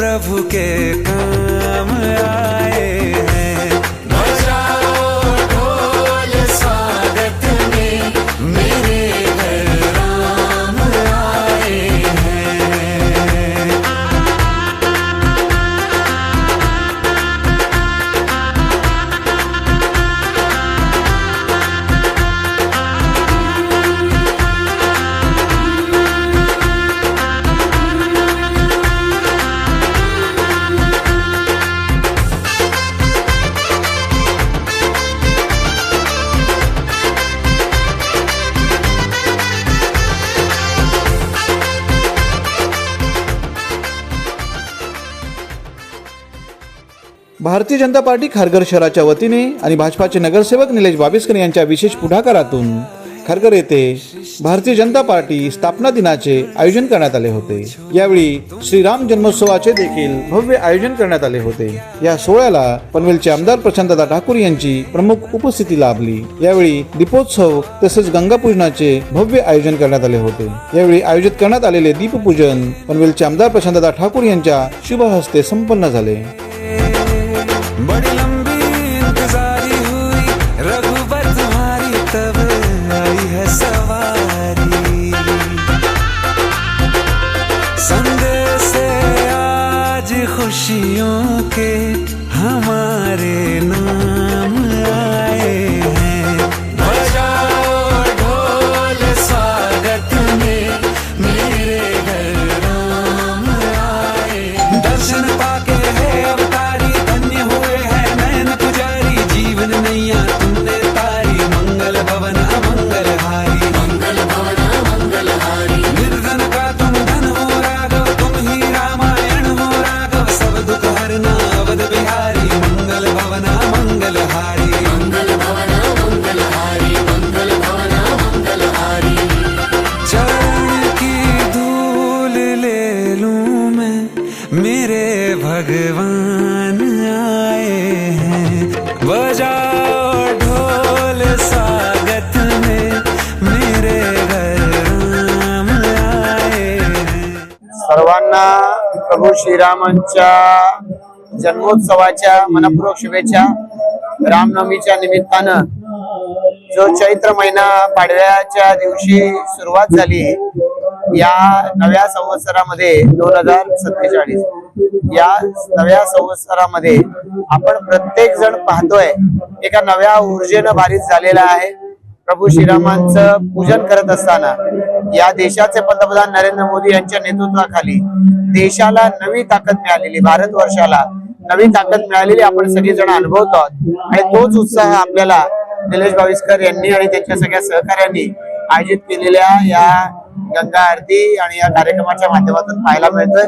प्रभु के काम आए। भारतीय जनता पार्टी खारघर शहराच्या वतीने आणि भाजपाचे नगरसेवक निलेश बाबिस्कर यांच्या विशेष पुढाकारातून खारघर येथे भारतीय जनता पार्टी स्थापना दिनाचे आयोजन करण्यात आले होते. यावेळी श्रीराम जन्मोत्सवाचे देखील भव्य आयोजन करण्यात आले होते. या सोहळ्याला पनवेलचे आमदार प्रशांतदा ठाकूर यांची प्रमुख उपस्थिती लाभली. यावेळी दीपोत्सव तसेच गंगापूजनाचे भव्य आयोजन करण्यात आले होते. यावेळी आयोजित करण्यात आलेले दीपपूजन पनवेलचे आमदार प्रशांतदा ठाकूर यांच्या शुभ हस्ते संपन्न झाले. सर्वांना प्रभू श्रीरामांच्या जन्मोत्सवाच्या मनपूर्वक शुभेच्छा. रामनवमीच्या निमित्तानं जो चैत्र महिना पाडव्याच्या दिवशी सुरुवात झाली या नव्या संवत्सरामध्ये दोन हजार सत्तेचाळीस. या नव्या संवत्सरामध्ये आपण प्रत्येक जण पाहतोय एका नव्या ऊर्जेनं भारित झालेला आहे. प्रभू श्रीरामांचं पूजन करत असताना या देशाचे पंतप्रधान नरेंद्र मोदी यांच्या नेतृत्वाखाली देशाला नवी ताकद मिळालेली भारत वर्षाला नवी ताकद मिळालेली आपण सगळेजण अनुभवतो आहोत आणि तोच उत्साह आपल्याला निलेश भाविस्कर यांनी आणि त्यांच्या सगळ्या सहकार्यांनी आयोजित केलेल्या या गंगा आरती आणि या कार्यक्रमाच्या माध्यमातून पाहायला मिळतोय.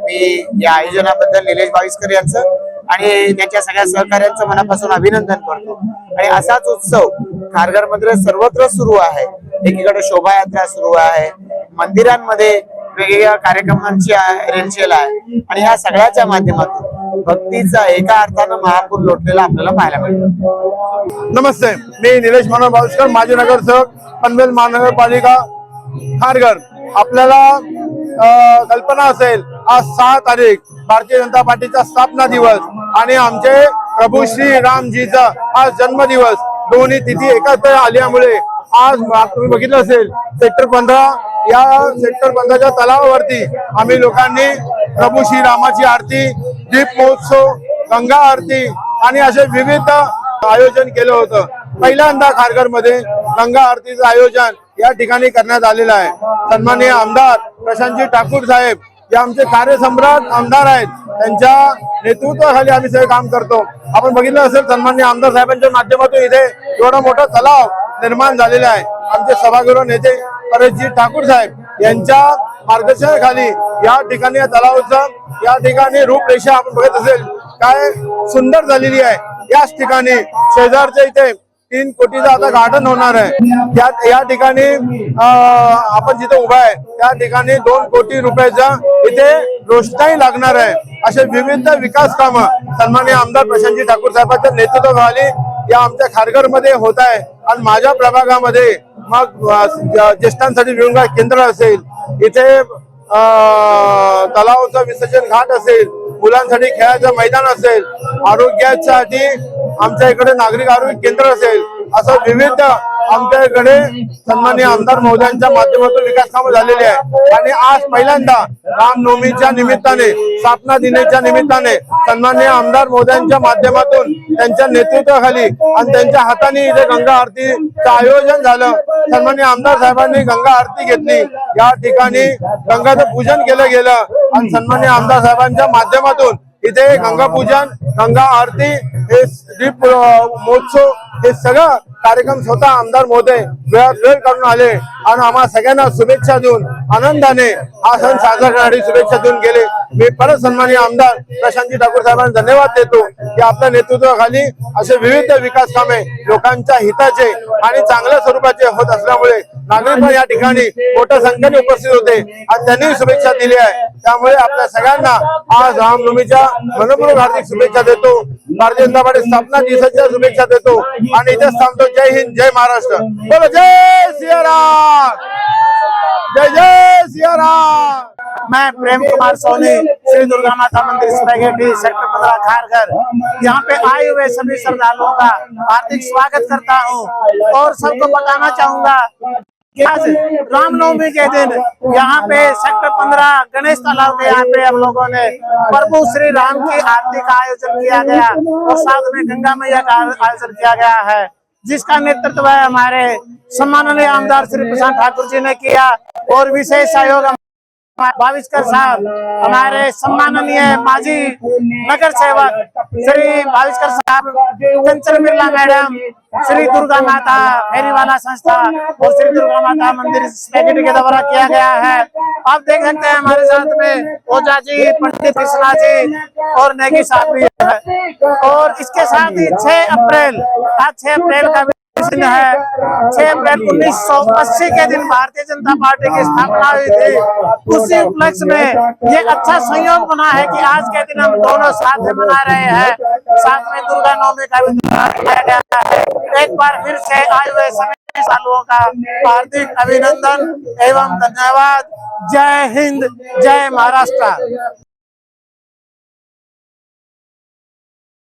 मी या आयोजनाबद्दल निलेश भाविस्कर यांचं आणि त्यांच्या सगळ्या सहकार्यांचं मनापासून अभिनंदन करतो. आणि असाच उत्सव खारघरमध्ये सर्वत्र सुरू आहे. एकीकडे शोभायात्रा सुरू आहे. मंदिरांमध्ये वेगवेगळ्या कार्यक्रमांची रेलचेल आहे. आणि ह्या सगळ्याच्या माध्यमातून भक्तीचा एका अर्थानं महापूर लोटलेला आपल्याला पाहायला मिळतो. नमस्ते मी निलेश मनोहर भावस्कर माजी नगरसेवक पनवेल महानगरपालिका खारघर. आपल्याला कल्पना असेल आज सहा तारीख भारतीय जनता पार्टीचा स्थापना दिवस आणि आमचे प्रभू श्री रामजीचा आज जन्मदिवस. दोन्ही तिथी एकत्र आल्यामुळे आज तुम्ही बघितलं असेल सेक्टर पंधरा या सेक्टर पंधराच्या तलावावरती आम्ही लोकांनी प्रभू श्री रामाची आरती दीप महोत्सव गंगा आरती आणि असे विविध आयोजन केलं होतं. पहिल्यांदा खारघरमध्ये गंगा आरतीचं आयोजन या ठिकाणी करण्यात आलेलं आहे. सन्माननीय आमदार प्रशांतजी ठाकूर साहेब जे आमचे कार्यसम्राट आमदार आहेत त्यांच्या नेतृत्वाखाली आम्ही सगळे काम करतो. आपण बघितलं असेल सन्मान्य आमदार साहेबांच्या माध्यमातून इथे एवढा मोठा तलाव निर्माण झालेला आहे. आमचे सभागृह नेते परेशजी ठाकूर साहेब यांच्या मार्गदर्शनाखाली या ठिकाणी या तलावाचं या ठिकाणी रूपरेषा आपण बघत असेल काय सुंदर झालेली आहे. याच ठिकाणी शेजारच्या इथे तीन कोटीचं आता गार्डन होणार आहे. त्या या ठिकाणी आपण जिथे उभा आहे त्या ठिकाणी दोन कोटी रुपयाचा इथे रोषणाई लागणार आहे. असे विविध विकास कामं सन्मान्य आमदार प्रशांतजी ठाकूर साहेबांच्या नेतृत्वाखाली या आमच्या खारघरमध्ये होत आहे. आणि माझ्या प्रभागामध्ये मग ज्येष्ठांसाठी विभाग केंद्र असेल इथे अं, तलावाचं विसर्जन घाट असेल मुलांसाठी खेळाचं मैदान असेल आरोग्यासाठी आमच्या इकडे नागरिक आरोग्य केंद्र असेल असं विविध आमच्या इकडे सन्मान्य आमदार महोदयांच्या माध्यमातून विकास कामं झालेली आहे. आणि आज पहिल्यांदा रामनवमीच्या निमित्ताने स्थापना दिनेच्या निमित्ताने सन्मान्य आमदार महोदयांच्या माध्यमातून त्यांच्या नेतृत्वाखाली आणि त्यांच्या हाताने इथे गंगा आरतीचं आयोजन झालं. सन्मान्य आमदार साहेबांनी गंगा आरती घेतली. या ठिकाणी गंगाचं पूजन केलं गेलं. आणि सन्मान्य आमदार साहेबांच्या माध्यमातून इथे गंगा पूजन गंगा आरती हे दीप महोत्सव हे सगळं कार्यक्रम स्वतः आमदार महोदय वेळात वेळ काढून आले. आणि आम्हा सगळ्यांना शुभेच्छा देऊन आनंदाने हा सण साजरा करण्यासाठी शुभेच्छा देऊन गेले. मी परत सन्माननीय आमदार प्रशांती ठाकूर साहेबांना धन्यवाद देतो की आपल्या नेतृत्वाखाली असे विविध विकास कामे लोकांच्या हिताचे आणि चांगल्या स्वरूपाचे होत असल्यामुळे नागरिक या ठिकाणी मोठ्या संख्येने उपस्थित होते आणि त्यांनी शुभेच्छा दिली आहे. त्यामुळे आपल्या सगळ्यांना आज रामनवमीच्या मनपूर्वक हार्दिक शुभेच्छा देतो. भारतीय जनता पार्टी स्थापना दिवसाच्या शुभेच्छा देतो. आणि इथेच थांबतो. जय हिंद जय महाराष्ट्र. बोलो जय सियाराम जय जय सियाराम। मैं प्रेम कुमार सोनी श्री दुर्गा माता मंदिर सेक्टर पंद्रह खारघर। यहाँ पे आए हुए सभी श्रद्धालुओं का हार्दिक स्वागत करता हूँ और सबको बताना चाहूंगा आज रामनवमी के दिन यहाँ पे सेक्टर पंद्रह गणेश तालाब के यहाँ पे हम लोगों ने प्रभु श्री राम की आरती का आयोजन किया गया और साथ में गंगा मैया का आयोजन किया गया है। जिसका नेतृत्व है हमारे सम्माननीय आमदार श्री प्रशांत ठाकुर जी ने किया और विशेष सहयोग भाविस्कर साहब हमारे सम्माननीय माजी नगर सेवक श्री भाविस्कर साहब कंचन बिरला मैडम, श्री दुर्गा माता फेरीवाला संस्था और श्री दुर्गा माता मंदिर के द्वारा किया गया है। आप देख सकते हैं हमारे साथ में ओझा जी, पंडित कृष्णा जी और नेगी साहब भी है। और इसके साथ ही 6 अप्रैल, आज 6 अप्रैल का दिन है। 6 अप्रैल 1980 के दिन भारतीय जनता पार्टी की स्थापना हुई थी। उसी उपलक्ष्य में ये अच्छा संयोग बना है कि आज के दिन हम दोनों साथ में मना रहे हैं। साथ में दुर्गा नवमी का भी मनाया गया है। एक बार फिर से आए हुए सभी सालुओं का हार्दिक अभिनंदन एवं धन्यवाद। जय हिंद, जय महाराष्ट्र।